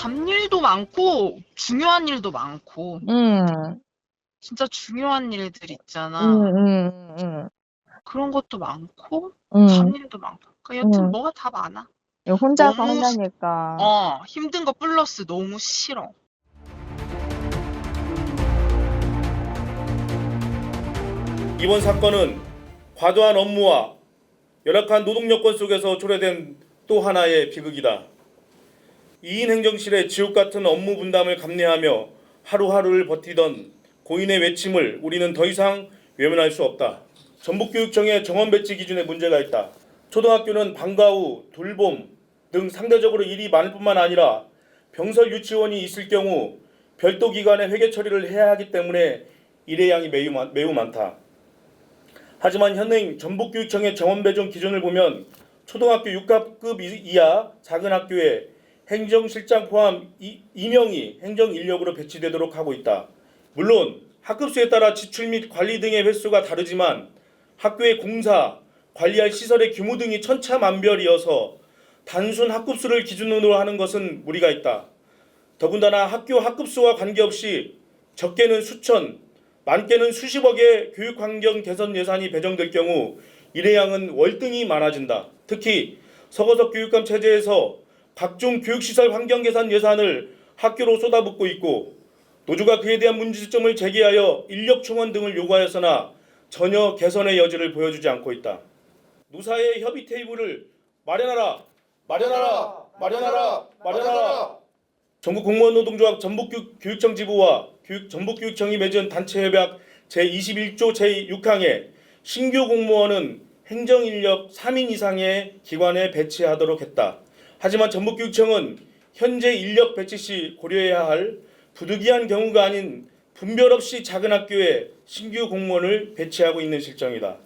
잡일도 많고 중요한 일도 많고 음, 진짜 중요한 일들 있잖아. 음, 음, 음, 그런 것도 많고 음. 잡일도 많고. 그러니까 여튼 음. 뭐가 다 많아. 혼자서 너무 한다니까. 어, 힘든 거 플러스 너무 싫어. 이번 사건은 과도한 업무와 열악한 노동 여건 속에서 초래된 또 하나의 비극이다. 2인 행정실의 지옥 같은 업무 분담을 감내하며 하루하루를 버티던 고인의 외침을 우리는 더 이상 외면할 수 없다. 전북교육청의 정원 배치 기준에 문제가 있다. 초등학교는 방과 후, 돌봄 등 상대적으로 일이 많을 뿐만 아니라 병설 유치원이 있을 경우 별도 기관의 회계 처리를 해야 하기 때문에 일의 양이 매우, 많- 매우 많다. 하지만 현행 전북교육청의 정원 배정 기준을 보면 초등학교 6학급 이하 작은 학교에 행정실장 포함 2명이 행정 인력으로 배치되도록 하고 있다. 물론 학급 수에 따라 지출 및 관리 등의 횟수가 다르지만 학교의 공사, 관리할 시설의 규모 등이 천차만별이어서 단순 학급 수를 기준으로 하는 것은 무리가 있다. 더군다나 학교 학급 수와 관계없이 적게는 수천, 많게는 수십억의 교육 환경 개선 예산이 배정될 경우 일의 양은 월등히 많아진다. 특히 서거석 교육감 체제에서 각종 교육시설 환경 개선 예산을 학교로 쏟아붓고 있고 노조가 그에 대한 문제점을 제기하여 인력 충원 등을 요구하였으나 전혀 개선의 여지를 보여주지 않고 있다. 노사의 협의 테이블을 마련하라, 마련하라, 마련하라, 마련하라. 전국 공무원 노동조합 전북교육청 지부와 교육, 전북교육청이 맺은 단체 협약 제21조 제6항에 신규 공무원은 행정인력 3인 이상의 기관에 배치하도록 했다. 하지만 전북교육청은 현재 인력 배치 시 고려해야 할 부득이한 경우가 아닌 분별 없이 작은 학교에 신규 공무원을 배치하고 있는 실정이다.